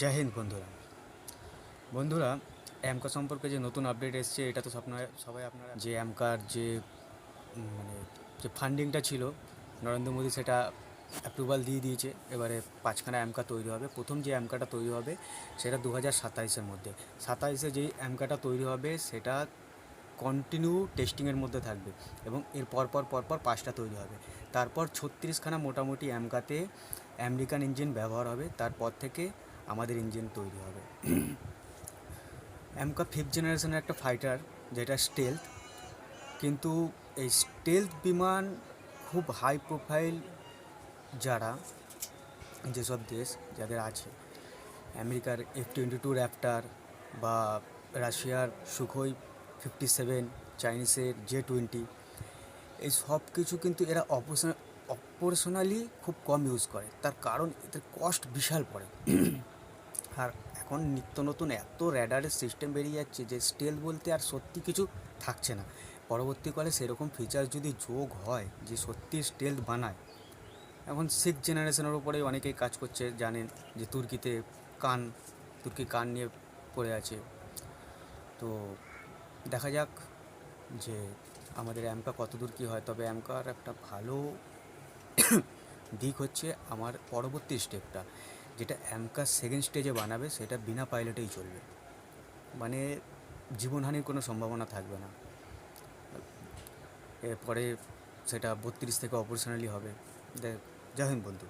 জয় হিন্দ বন্ধুরা। বন্ধুরা অ্যামকা সম্পর্কে যে নতুন আপডেট এসছে, এটা তো আপনারা সবাই আপনারা যে অ্যামকার যে মানে যে ফান্ডিংটা ছিল, নরেন্দ্র মোদী সেটা অ্যাপ্রুভাল দিয়ে দিয়েছে। এবারে পাঁচখানা অ্যামকা তৈরি হবে। প্রথম যে অ্যামকাটা তৈরি হবে, সেটা দু হাজার সাতাইশের মধ্যে। সাতাইশে যেই অ্যামকাটা তৈরি হবে, সেটা কন্টিনিউ টেস্টিংয়ের মধ্যে থাকবে এবং এর পরপর পরপর পাঁচটা তৈরি হবে। তারপর ছত্রিশখানা মোটামুটি অ্যামকাতে আমেরিকান ইঞ্জিন ব্যবহার হবে। তারপর থেকে আমাদের ইঞ্জিন তৈরি হবে। অ্যামকা ফিফথ জেনারেশনের একটা ফাইটার যেটা স্টেলথ কিন্তু এই স্টেলথ বিমান খুব হাই প্রোফাইল যারা যেসব দেশ যাদের আছে, আমেরিকার এফ টোয়েন্টি টু র্যাপটার বা রাশিয়ার সুখোই ফিফটি সেভেন চাইনিজের জে টোয়েন্টি এই সব কিছু কিন্তু এরা অপারেশন অপারেশনালি খুব কম ইউজ করে। তার কারণ এদের কস্ট বিশাল পড়ে। আর এখন নিত্য নতুন এত র্যাডারের সিস্টেম বেরিয়ে যাচ্ছে যে স্টেল বলতে আর সত্যি কিছু থাকছে না। পরবর্তীকালে সেরকম ফিচার যদি যোগ হয় যে সত্যি স্টেল বানায়, এখন সিক্স জেনারেশনের উপরে অনেকেই কাজ করছে, জানেন যে তুর্কিতে কান, তুর্কি কান নিয়ে পড়ে আছে। তো দেখা যাক যে আমাদের অ্যামকা কত দূর কী হয়, তবে অ্যামকার একটা ভালো দিক হচ্ছে আমার পরবর্তী স্টেপটা যেটা অ্যামকার সেকেন্ড স্টেজে বানাবে, সেটা বিনা পাইলটেই চলবে। মানে জীবনহানির কোনো সম্ভাবনা থাকবে না। এরপরে সেটা বত্রিশ থেকে অপারেশনালি হবে। জয় হিন্দ বন্ধু।